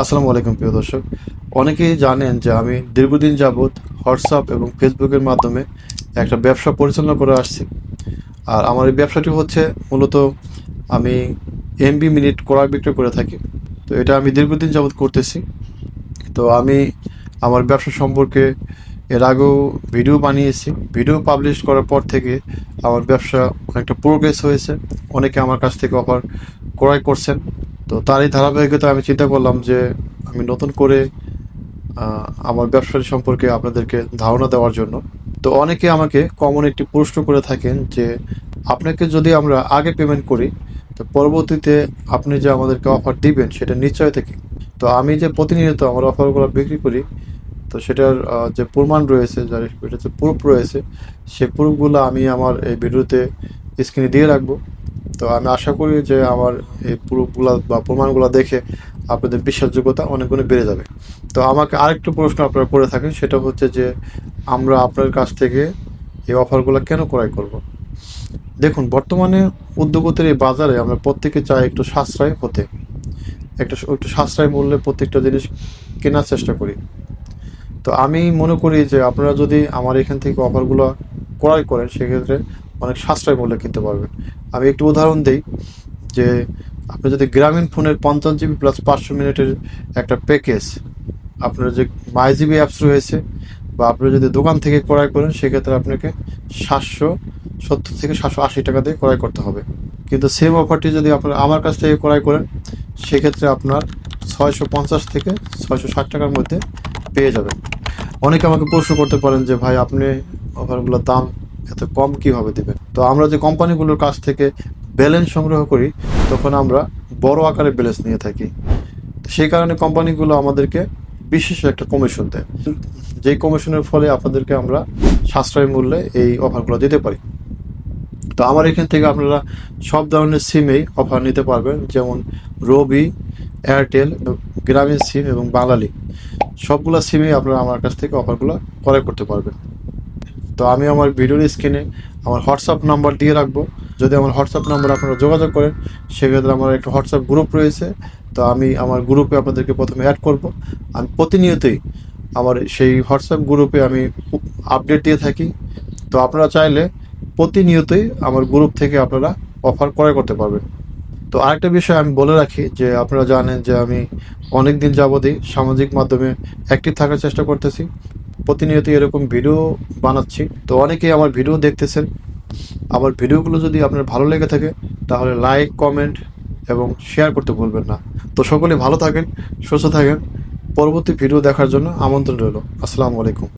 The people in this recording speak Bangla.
আসসালামু আলাইকুম, প্রিয় দর্শক। অনেকেই জানেন যে আমি দীর্ঘদিন যাবৎ হোয়াটসঅ্যাপ এবং ফেসবুকের মাধ্যমে একটা ব্যবসা পরিচালনা করে আসছি। আর আমার এই ব্যবসাটি হচ্ছে মূলত আমি এমবি মিনিট ক্রয় বিক্রয় করে থাকি। তো এটা আমি দীর্ঘদিন যাবৎ করতেছি। তো আমি আমার ব্যবসা সম্পর্কে এর আগেও ভিডিও বানিয়েছি। ভিডিও পাবলিশ করার পর থেকে আমার ব্যবসা অনেকটা প্রোগ্রেস হয়েছে। অনেকে আমার কাছ থেকে অফার ক্রয় করছেন। তো তার এই ধারাবাহিকতা আমি চিন্তা করলাম যে আমি নতুন করে আমার ব্যবসার সম্পর্কে আপনাদেরকে ধারণা দেওয়ার জন্য। তো অনেকে আমাকে কমন একটি প্রশ্ন করে থাকেন যে, আপনাকে যদি আমরা আগে পেমেন্ট করি, তো পরবর্তীতে আপনি যে আমাদেরকে অফার দিবেন, সেটা নিশ্চয় থেকে। তো আমি যে প্রতিনিয়ত আমার অফারগুলো বিক্রি করি, তো সেটার যে প্রমাণ রয়েছে, যার এটাতে প্রুফ রয়েছে, সে প্রুফগুলো আমি আমার এই ভিডিওতে স্ক্রিনে দিয়ে রাখব। তো আমি আশা করি যে আমার এই প্রুফগুলো বা প্রমাণগুলো দেখে আপনাদের বিশ্বাসযোগ্যতা অনেক গুণে বেড়ে যাবে। তো আমাকে আরেকটু প্রশ্ন আপনারা করে থাকেন সেটা হচ্ছে যে আমরা আপনার কাছ থেকে এই অফারগুলো কেন ক্রয় করব? দেখুন, বর্তমানে উদ্যোগতের এই বাজারে আমরা প্রত্যেকে চাই একটু সাশ্রয় হতে। একটা একটু সাশ্রয় মূল্যে প্রত্যেকটা জিনিস কেনার চেষ্টা করি। তো আমি মনে করি যে আপনারা যদি আমার এখান থেকে অফারগুলো ক্রয় করেন, সেক্ষেত্রে অনেক সাশ্রয় মূল্যে কিনতে পারবেন। আমি একটু উদাহরণ দিই যে, আপনি যদি গ্রামীণ ফোনের পঞ্চাশ জিবি প্লাস পাঁচশো মিনিটের একটা প্যাকেজ আপনার যে মাই জিবি অ্যাপস রয়েছে বা আপনি যদি দোকান থেকে ক্রয় করেন, সেক্ষেত্রে আপনাকে সাতশো সত্তর থেকে সাতশো আশি টাকা দিয়ে ক্রয় করতে হবে। কিন্তু সেম অফারটি যদি আপনারা, আমার কাছ থেকে ক্রয় করেন, সেক্ষেত্রে আপনার ছয়শো পঞ্চাশ থেকে ছয়শো ষাট টাকার মধ্যে পেয়ে যাবেন। অনেকে আমাকে প্রশ্ন করতে পারেন যে, ভাই, আপনি অফারগুলোর দাম এত কম কীভাবে দেবেন তো আমরা যে কোম্পানিগুলোর কাছ থেকে ব্যালেন্স সংগ্রহ করি, তখন আমরা বড় আকারে ব্যালেন্স নিয়ে থাকি। সেই কারণে কোম্পানিগুলো আমাদেরকে বিশেষ একটা কমিশন দেয়। যেই কমিশনের ফলে আপনাদেরকে আমরা সাশ্রয় মূল্যে এই অফারগুলো দিতে পারি। তো আমার এখান থেকে আপনারা সব ধরনের সিমেই অফার নিতে পারবেন, যেমন রবি এয়ারটেল গ্রামীণ সিম এবং বাঙালি সবগুলো সিমেই আপনারা আমার কাছ থেকে অফারগুলো ক্রয় করতে পারবেন। তো আমি আমার ভিডিওর স্ক্রিনে আমার হোয়াটসঅ্যাপ নাম্বার দিয়ে রাখব। যদি আমার হোয়াটসঅ্যাপ নাম্বার আপনারা যোগাযোগ করেন, সেক্ষেত্রে আমার একটা হোয়াটসঅ্যাপ গ্রুপ রয়েছে। তো আমি আমার গ্রুপে আপনাদেরকে প্রথমে অ্যাড করব। আমি প্রতিনিয়তই আমার সেই হোয়াটসঅ্যাপ গ্রুপে আমি আপডেট দিয়ে থাকি। তো আপনারা চাইলে প্রতিনিয়তই আমার গ্রুপ থেকে আপনারা অফার ক্রয় করতে পারবেন। তো আরেকটা বিষয় আমি বলে রাখি যে, আপনারা জানেন যে আমি অনেক দিন যাবতই সামাজিক মাধ্যমে অ্যাক্টিভ থাকার চেষ্টা করতেছি। প্রতিনিয়ত এরকম ভিডিও বানাচ্ছি। তো অনেকেই আমার ভিডিও দেখতেছেন। আমার ভিডিওগুলো যদি আপনার ভালো লেগে থাকে, তাহলে লাইক কমেন্ট এবং শেয়ার করতে ভুলবেন না। তো সকলে ভালো থাকেন, সুস্থ থাকেন। পরবর্তী ভিডিও দেখার জন্য আমন্ত্রণ রইল। আসসালামু আলাইকুম।